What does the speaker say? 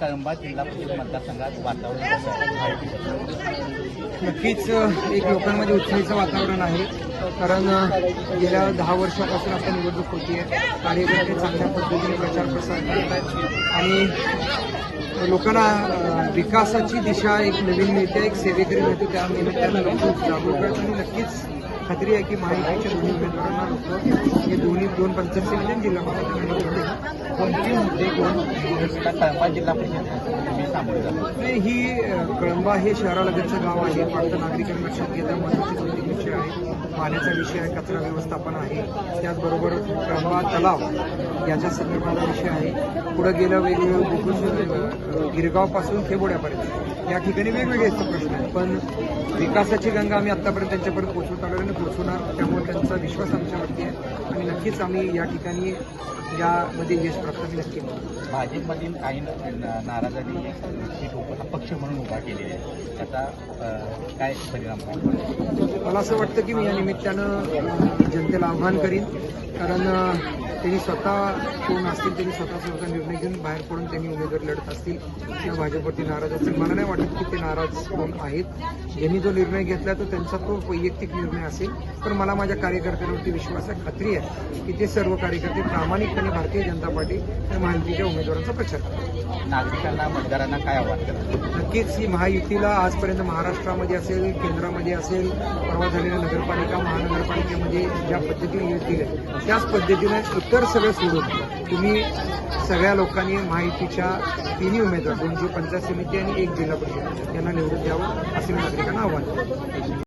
कळंबा जिल्हा परिषद मतदारसंघात वातावरण आहे? नक्कीच एक लोकांमध्ये उत्साहीचं वातावरण आहे. कारण गेल्या दहा वर्षापासून आता निवडणूक होतीये. कार्यकर्ते चांगल्या पद्धतीने प्रचार प्रसार करत आहेत आणि लोकांना विकासाची दिशा एक नवीन मिळते एक सेवेकरी मिळते त्या निमित्तानं लोक जागरूक आहेत. आणि नक्कीच खात्री आहे की महायुतीच्या दोन्ही उमेदवारांना हे दोन्ही दोन पंचायत समिती आणि जिल्हा परिषद कोणते मुद्दे घेऊन जिल्हा परिषद ही कळंबा हे शहरालगतचं गाव आहे. फक्त नागरिकांना लक्षात घेता महत्त्वाचे विषय आहे? पाण्याचा विषय आहे कचरा व्यवस्थापन आहे. त्याचबरोबर कळंबा तलाव याच्या संदर्भातला विषय आहे. पुढे गेलं वेगवेगळं गोकुळ गिरगावपासून खेबोड्यापर्यंत. या ठिकाणी वेगवेगळे प्रश्न. आहेत पण विकासाची गंगा आम्ही आतापर्यंत त्यांच्यापर्यंत पोहोचवत आलो आणि पोहोचवणार त्यामुळे त्यांचा विश्वास आमच्यावरती आहे. आणि नक्कीच आम्ही या ठिकाणी यामध्ये यश प्राप्त नक्की. भाजपमधील काही नाराजांनी एक अपक्ष म्हणून उभा केलेली आहे त्याचा काय परिणाम? मला असं वाटतं की मी या निमित्तानं जनतेला आव्हान करीन. कारण त्यांनी स्वतः कोण असतील त्यांनी स्वतः स्वतः निर्णय घेऊन बाहेर पडून त्यांनी उमेदवार लढत असतील. किंवा भाजपवरती नाराज असतील. मला नाही वाटत की ते नाराज कोण आहेत. यांनी जो निर्णय घेतला तो त्यांचा तो वैयक्तिक निर्णय असेल. पण मला माझ्या कार्यकर्त्यांवरती विश्वास आहे खात्री आहे की ते सर्व कार्यकर्ते प्रामाणिकपणे भारतीय जनता पार्टी आणि महायुतीच्या उमेदवारांचा प्रचार करतात नागरिकांना मतदारांना काय आव्हान करा नक्कीच ही महायुतीला आजपर्यंत महाराष्ट्रामध्ये असेल केंद्रामध्ये असेल परवा झालेल्या नगरपालिका महापालिकेमध्ये ज्या पद्धतीने यश दिले त्याच पद्धतीने इतर सगळं सोडून तुम्ही सगळ्या लोकांनी माहितीच्या तिन्ही उमेदवार दोनशे पंचायत समिती आणि एक जिल्हा परिषद यांना निवडून द्यावं असे मी नागरिकांना आव्हान